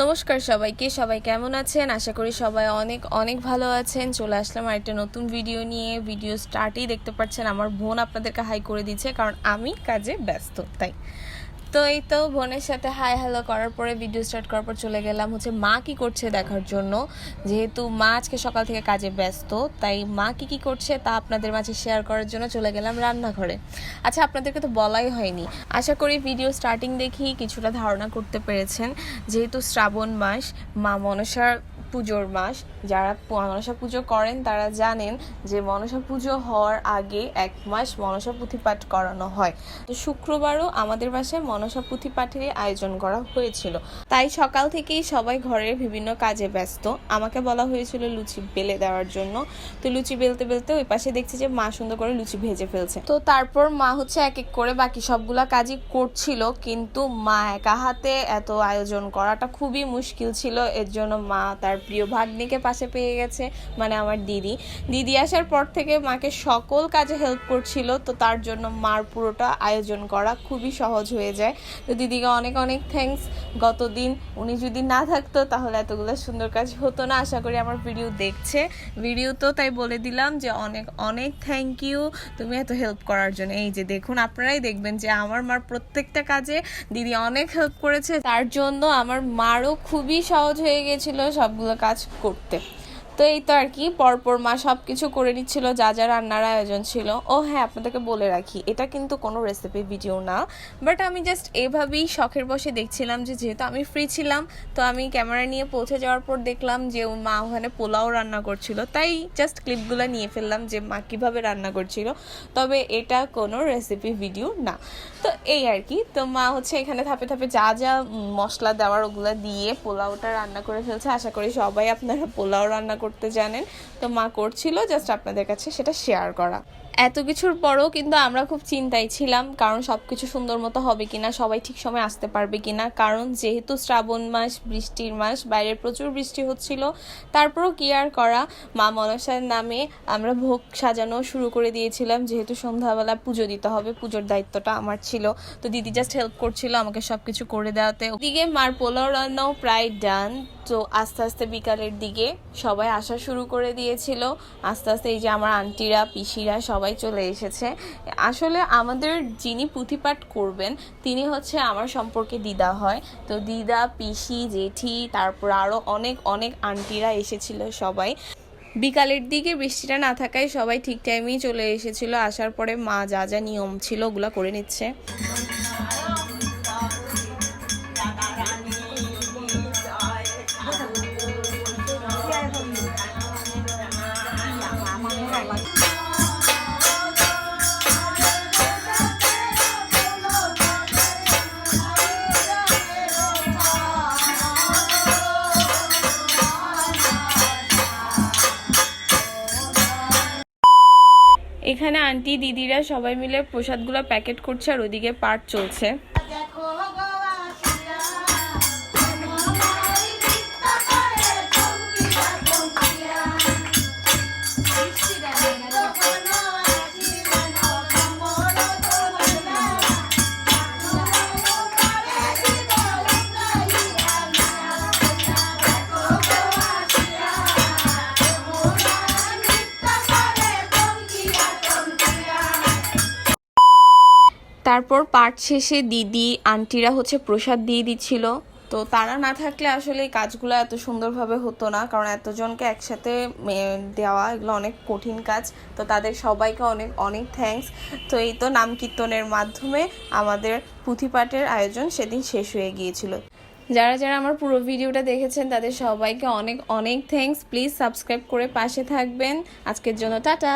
নমস্কার সবাইকে, সবাই কেমন আছেন? আশা করি সবাই অনেক অনেক ভালো আছেন। চলে আসলাম আর একটা নতুন ভিডিও নিয়ে। ভিডিও স্টার্টেই দেখতে পাচ্ছেন, আমার বোন আপনাদেরকে হাই করে দিচ্ছে, কারণ আমি কাজে ব্যস্ত, তাই। তো এই তো বোনের সাথে হাই হ্যালো করার পরে ভিডিও স্টার্ট করার পর চলে গেলাম হচ্ছে মা কি করছে দেখার জন্য। যেহেতু মা আজকে সকাল থেকে কাজে ব্যস্ত, তাই মা কি কি করছে তা আপনাদের মাঝে শেয়ার করার জন্য চলে গেলাম রান্নাঘরে। আচ্ছা আপনাদেরকে তো বলাই হয়নি। আশা করি ভিডিও স্টার্টিং দেখি কিছুটা ধারণা করতে পেরেছেন। যেহেতু শ্রাবণ মাস, মা মনসার পুজোর মাস। যারা মনসা পুজো করেন, তারা জানেন যে মনসা পুজো হওয়ার আগে এক মাস মনসা পুঁথি পাঠ করানো হয়। তো শুক্রবারও আমাদের বাসায় মনসা পুঁথি পাঠেরই আয়োজন করা হয়েছিল। তাই সকাল থেকেই সবাই ঘরের বিভিন্ন কাজে ব্যস্ত। আমাকে বলা হয়েছিল লুচি বেলে দেওয়ার জন্য। তো লুচি বেলতে বেলতে ওই পাশে দেখছি যে মা সুন্দর করে লুচি ভেজে ফেলছে। তো তারপর মা হচ্ছে এক এক করে বাকি সবগুলা কাজই করছিল, কিন্তু মা একা হাতে এত আয়োজন করাটা খুবই মুশকিল ছিল। এর জন্য মা তার প্রিয় ভাগ্নিকে পাশে পেয়ে গেছে মানে আমার দিদি। দিদি আসার পর থেকে মাকে সকল কাজে হেল্প করছিল, তো তার জন্য মার পুরোটা আয়োজন করা খুবই সহজ হয়ে যায়। তো দিদিকে অনেক অনেক থ্যাঙ্কস গতদিন উনি যদি না থাকতো, তাহলে এতগুলো সুন্দর কাজ হতো না। আশা করি আমার ভিডিও দেখছে। ভিডিও তো তাই বলে দিলাম যে অনেক অনেক থ্যাংক ইউ তুমি এত হেল্প করার জন্য। এই যে দেখুন, আপনারাই দেখবেন যে আমার মার প্রত্যেকটা কাজে দিদি অনেক হেল্প করেছে। তার জন্য আমার মারও খুবই সহজ হয়ে গেছিল সবগুলো কাজ করতে। তো এই তো আর কি, পরপর মা সব কিছু করে নিচ্ছিল, যা যা রান্নার আয়োজন ছিল। ও হ্যাঁ আপনাদেরকে বলে রাখি, এটা কিন্তু কোনো রেসিপি ভিডিও না। বাট আমি জাস্ট এভাবেই শখের বসে দেখছিলাম যে যেহেতু আমি ফ্রি ছিলাম, তো আমি ক্যামেরা নিয়ে পৌঁছে যাওয়ার পর দেখলাম যে মা ওখানে পোলাও রান্না করছিল। তাই জাস্ট ক্লিপগুলো নিয়ে ফেললাম যে মা কীভাবে রান্না করছিল। তবে এটা কোনো রেসিপি ভিডিও না। তো এই আর কি, তো মা হচ্ছে এখানে ধাপে ধাপে যা যা মশলা দেওয়ার ওগুলো দিয়ে পোলাওটা রান্না করে ফেলছে। আশা করি সবাই আপনারা পোলাও রান্না করতে জানেন। তো মা করছিল জাস্ট আপনাদের কাছে সেটা শেয়ার করা। এত কিছুর পরও কিন্তু আমরা খুব চিন্তায় ছিলাম, কারণ সব কিছু সুন্দর মতো হবে কিনা, সবাই ঠিক সময় আসতে পারবে কিনা। কারণ যেহেতু শ্রাবণ মাস, বৃষ্টির মাস, বাইরে প্রচুর বৃষ্টি হচ্ছিল, তারপরও কি আর করা। মা মনসার নামে আমরা ভোগ সাজানো শুরু করে দিয়েছিলাম, যেহেতু সন্ধ্যাবেলা পুজো দিতে হবে, পুজোর দায়িত্বটা আমার ছিল। তো দিদি জাস্ট হেল্প করছিল আমাকে সব কিছু করে দেওয়াতে। ওদিকে মার পোলাও রান্নাও প্রায় ডান তো আস্তে আস্তে বিকালের দিকে সবাই আসা শুরু করে দিয়েছিল। আস্তে আস্তে এই যে আমার আন্টিরা পিসিরা সবাই চলে এসেছে। আসলে আমাদের যিনি পুঁথিপাঠ করবেন, তিনি হচ্ছে আমার সম্পর্কে দিদা হয়। তো দিদা, পিসি, জেঠি, তারপর আরও অনেক অনেক আন্টিরা এসেছিল সবাই। বিকালের দিকে বৃষ্টিটা না থাকায় সবাই ঠিক টাইমেই চলে এসেছিল। আসার পরে মা যা যা নিয়ম ছিল ওগুলো করে নিচ্ছে। এখানে আন্টি দিদিরা সবাই মিলে প্রসাদগুলো প্যাকেট করছে আর ওদিকে পাট চলছে। তারপর পাঠ শেষে দিদি, আন্টিরা হচ্ছে প্রসাদ দিয়ে দিচ্ছিল। তো তারা না থাকলে আসলে এই কাজগুলো এত সুন্দরভাবে হতো না, কারণ এতজনকে একসাথে দেওয়া এগুলো অনেক কঠিন কাজ। তো তাদের সবাইকে অনেক অনেক থ্যাঙ্কস তো এই তো নাম কীর্তনের মাধ্যমে আমাদের পুঁথিপাঠের আয়োজন সেদিন শেষ হয়ে গিয়েছিল। যারা যারা আমার পুরো ভিডিওটা দেখেছেন, তাদের সবাইকে অনেক অনেক থ্যাঙ্কস প্লিজ সাবস্ক্রাইব করে পাশে থাকবেন। আজকের জন্য টাটা।